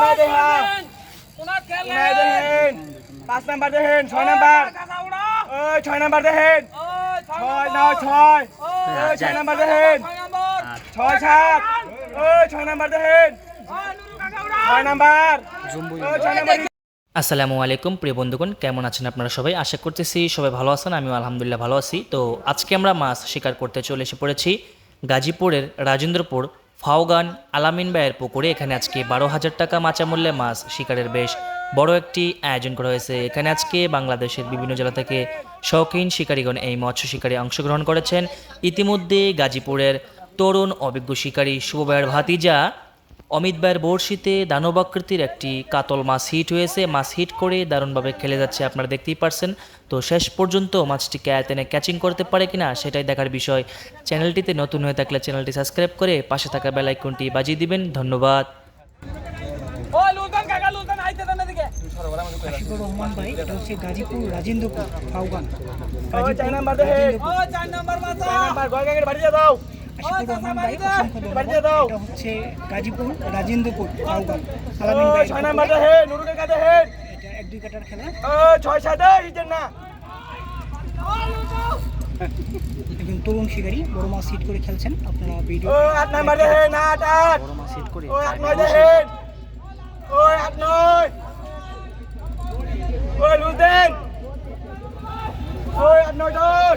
Unai দেখা Unai দেখেন পাঁচ নাম্বার দেখেন ছয় নাম্বার। ওই ছয় নাম্বার দেখেন ছয় নয় ছয়। ওই ছয় নাম্বার দেখেন ছয় সাত। ওই ছয় নাম্বার দেখেন ছয় নাম্বার। ওই ছয় নাম্বার আসসালামু আলাইকুম প্রিয় বন্ধুগণ কেমন আছেন আপনারা সবাই? আশা করতেছি সবাই ভালো আছেন আমিও আলহামদুলিল্লাহ ভালো আছি। তো আজকে আমরা মাছ শিকার করতে চলে এসে পড়েছি গাজীপুরের রাজেন্দ্রপুর ফাওগান আলামিন ব্যয়ের পুকুরে এখানে আজকে বারো হাজার টাকা মাচা মূল্যে মাছ শিকারের বেশ বড় একটি আয়োজন করা হয়েছে। এখানে আজকে বাংলাদেশের বিভিন্ন জেলা থেকে শৌখিন শিকারীগণ এই মৎস্য শিকারে অংশগ্রহণ করেছেন। ইতিমধ্যে গাজীপুরের তরুণ অভিজ্ঞ শিকারী শুভ ভাতিজা অমিত ভাইয়ের বড়শিতে দানবাকৃতির একটি কাতল মাছ হিট হয়েছে। মাছ হিট করে দারুণভাবে খেলে যাচ্ছে আপনারা দেখতেই পারছেন। তো শেষ পর্যন্ত মাছটিকে আয়তনে ক্যাচিং করতে পারে কিনা সেটাই দেখার বিষয়। চ্যানেলটিতে নতুন হয়ে থাকলে চ্যানেলটি সাবস্ক্রাইব করে পাশে থাকা বেল আইকনটি বাজিয়ে দিবেন। ধন্যবাদ। আশিকুর রহমান ভাই এটা হচ্ছে গাজীপুর রাজেন্দ্রপুর ফাউগান রহমান ভাই অসংখ্য ধন্যবাদ। এটা হচ্ছে গাজীপুর রাজেন্দ্রপুর আলামিন ভাই এটা এক দুই কাটার খেলা। ছয় সাত না। একজন তরুণ শিকারী বড় মাছ হিট করে খেলছেন। আপনারা ভিডিও ওই আট ওই নয়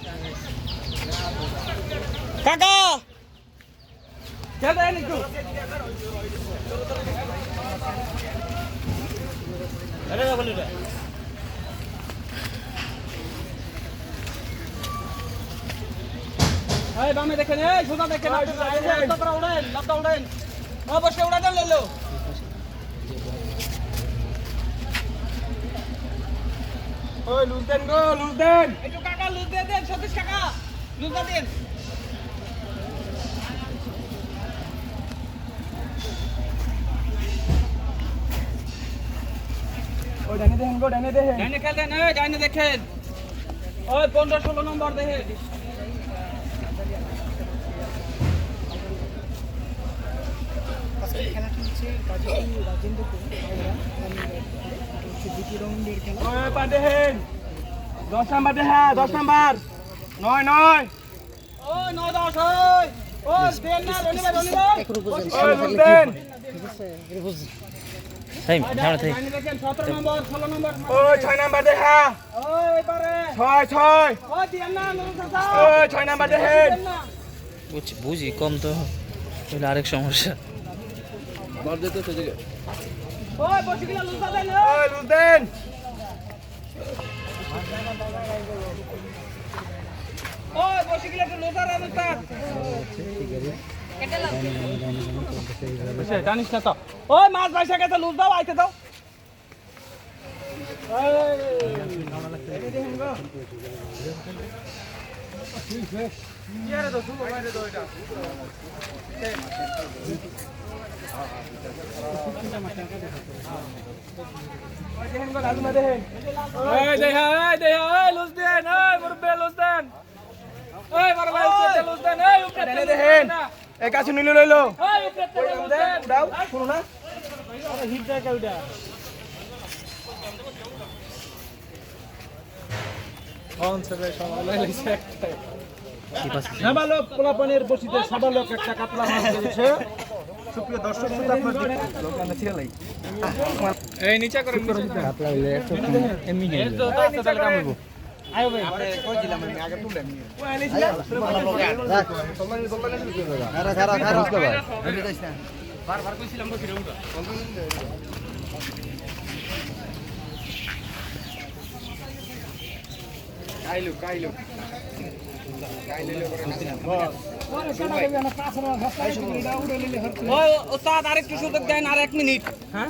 কাকা বামে দেখেন এই সোজা দেখেন উড়েন লাফটা উড়েন। অবশ্যই উড়া দেন লেলো। ওই লুজ দেন গো লুজ দেন একটু কাকা লুজ দিয়ে দেন সতীশ কাকা। দেন ওই ডানে দেখেন গো ডানে দেখেন। ডাইনে খেলতেন এই ডাইনে দেখেন। ওই পনেরো ষোলো নম্বর দেখেন। খেলাটি হচ্ছে গাজীপুর রাজেন্দ্রপুর। এটা হচ্ছে দ্বিতীয় রাউন্ডের খেলা। ওই পা দেখেন। দশ নাম্বার দেখা দশ নাম্বার। নয় নয়। বুঝি কম তো। আরেক সমস্যা। দেন ওই লুজ দেন ওই বসে গেলে একটু লুজ আর উস্তাদ জানিস না তো। ওই মাছ বাইসা গেছে লুজ দাও আইতে দাও। ওই দেখেন লুজ দেন লুজ দেন। দেখেন এই কাছে নিলে লইলো। এই উপরে লুজ দেন উড়াও শুনো না। হিট দেয় কেউটা সাবালক পোলাপানের বসিতে সাবালক একটা কাতলা মাছ ধরেছে। সুপ্রিয় দর্শক শ্রোতা আপনাদের এই নিচে করে। কাইলো কাইলো ওস্তাদ আরেকটু সুযোগ দেন আর এক মিনিট হ্যাঁ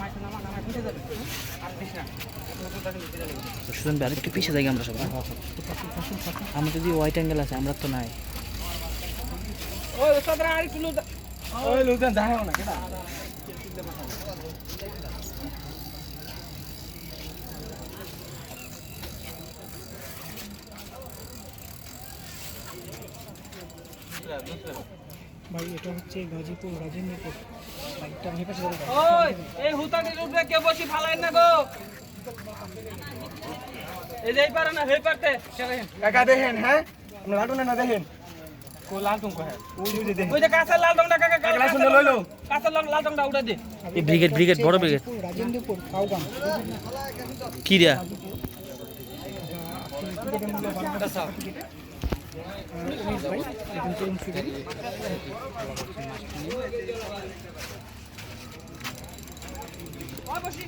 না সুতরাং আরেকটু পিছিয়ে থাকি আমরা সবাই। আমরা যদি হোয়াইট অ্যাঙ্গেল আছে, আমরা তো নাই। ভাই, এটা হচ্ছে গাজীপুর রাজেন্দ্রপুর। ওই এই হুতাটির উপরে কে বসি ফালাইন না গো? এই যে এই পারে না হেই পারতে। কাকা দেখেন হ্যাঁ? লাটু না দেখেন? কো লাল টুম কো ওই যে দেখেন। ওই যে কাঁচা লাল টংটা কাকা এক লাল সুন্দর লাল লাল টংটা উড়ে দে। এই ব্রিগেড ব্রিগেড বড় ব্রিগেড। রাজেন্দ্রপুর কাউগাম কি রে টিকিটের মূল্য বারো টাকা টিকিট উনিশ ভাই এখন চলুন শুরু করি। ওই বসি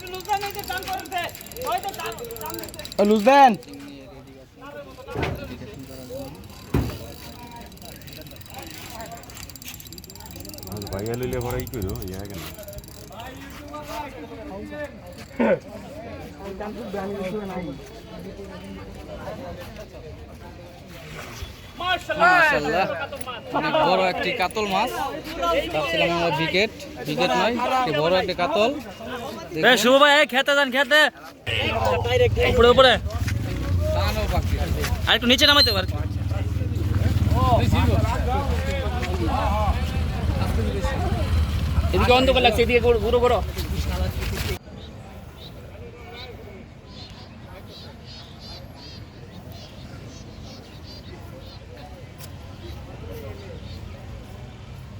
লুজা দেন। ভাইয়া লইলে কি করো ইয়া কেন? বড় একটি কাতল মাছ। ভাবছিলাম আমার উইকেট উইকেট নয় বড় একটি কাতল। শুভ ভাই খেতে যান খেতে। উপরে উপরে। আর একটু নিচে নামাইতে পার। এদিকে অন্ধকার লাগছে এদিকে ঘুরো ঘুরো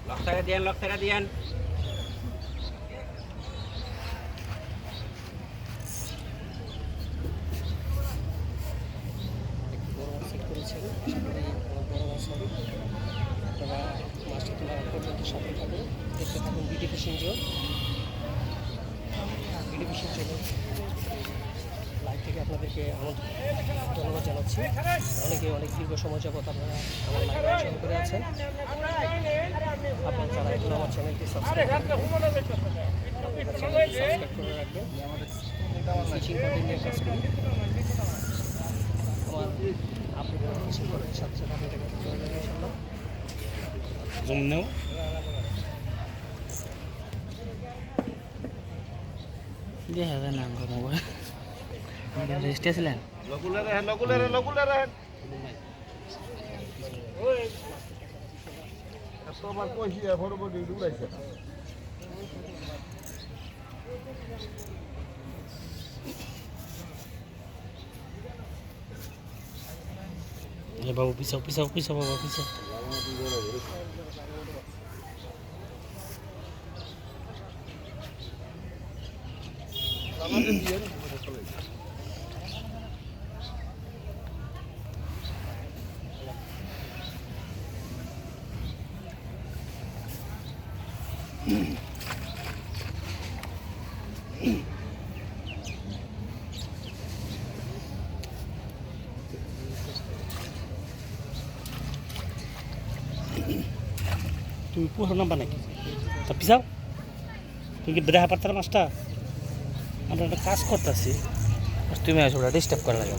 লক টাকা দিয়েন লক টাকা দিয়েন। মাছটি পর্যন্ত সাথে থাকুন দেখতে থাকুন BD fishing zone BD fishing থেকে আপনাদেরকে আমার ধন্যবাদ জানাচ্ছি অনেকে অনেক দীর্ঘ সময় আপনারা আমার করে আছেন আপনারা যারা আমার আপনি ফিশিং করার সাথে সাথে আপনাদের কাছে চলে যাবে ইনশাল্লাহ। দেখা যায় না আমার রেস্টে ছিলেন লকুলে রেহেন লকুলে রেহেন লকুলে রেহেন তোমার কইছি ফটো ফটো উড়াইছে। বাবু পিছাও পিছাও পিছাও বাবা পিছাও। তুমি পুরো নাম্বার নাকি তা পিসাও তুমি কি বেড়া পারতার মাছটা? আমরা একটা কাজ করতেছি। তুমি আসো ডিস্টার্ব করা লাগে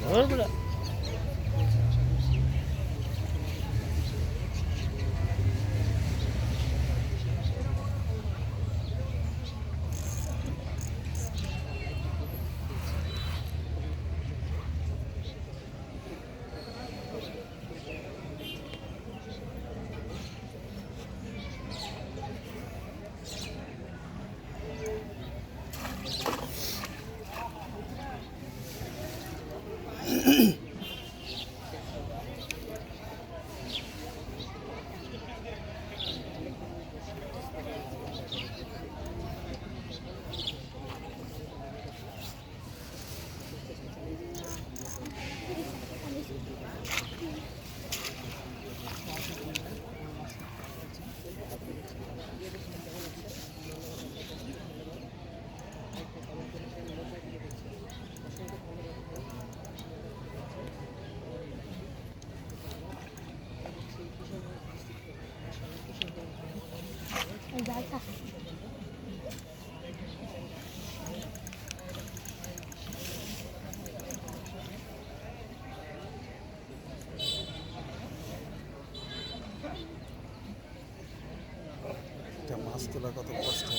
তোলা কত কষ্ট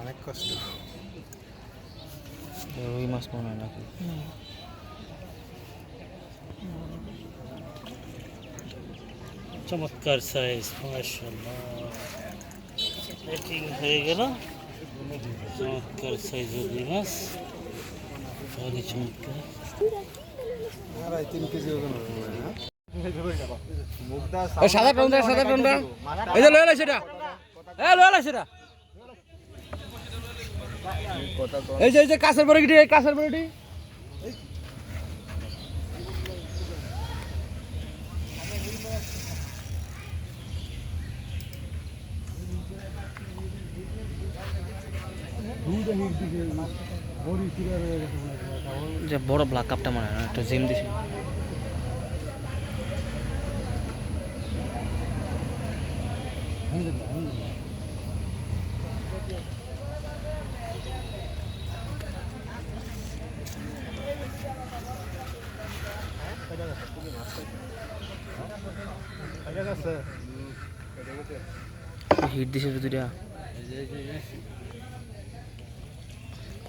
অনেক কষ্ট। রুই মাছ মনে হয় নাকি? চমৎকার সাইজ মাশাআল্লাহ। প্লেটিং হয়ে গেল। চমৎকার সাইজের রুই মাছ। ভারী চমৎকার। আড়াই তিন কেজি ওজন মুগদা সাদা সাদা এই যে লয়ে লাইছে এই যে এই যে কাছের বড়িটি এই কাছের বড়িটি। যে বড় ব্ল্যাক কাপটা মনে হয় একটা জিম দিছে। হিট দিছে তো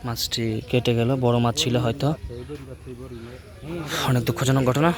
মাছটি কেটে গেল বড় মাছ ছিল হয়তো। অনেক দুঃখজনক ঘটনা।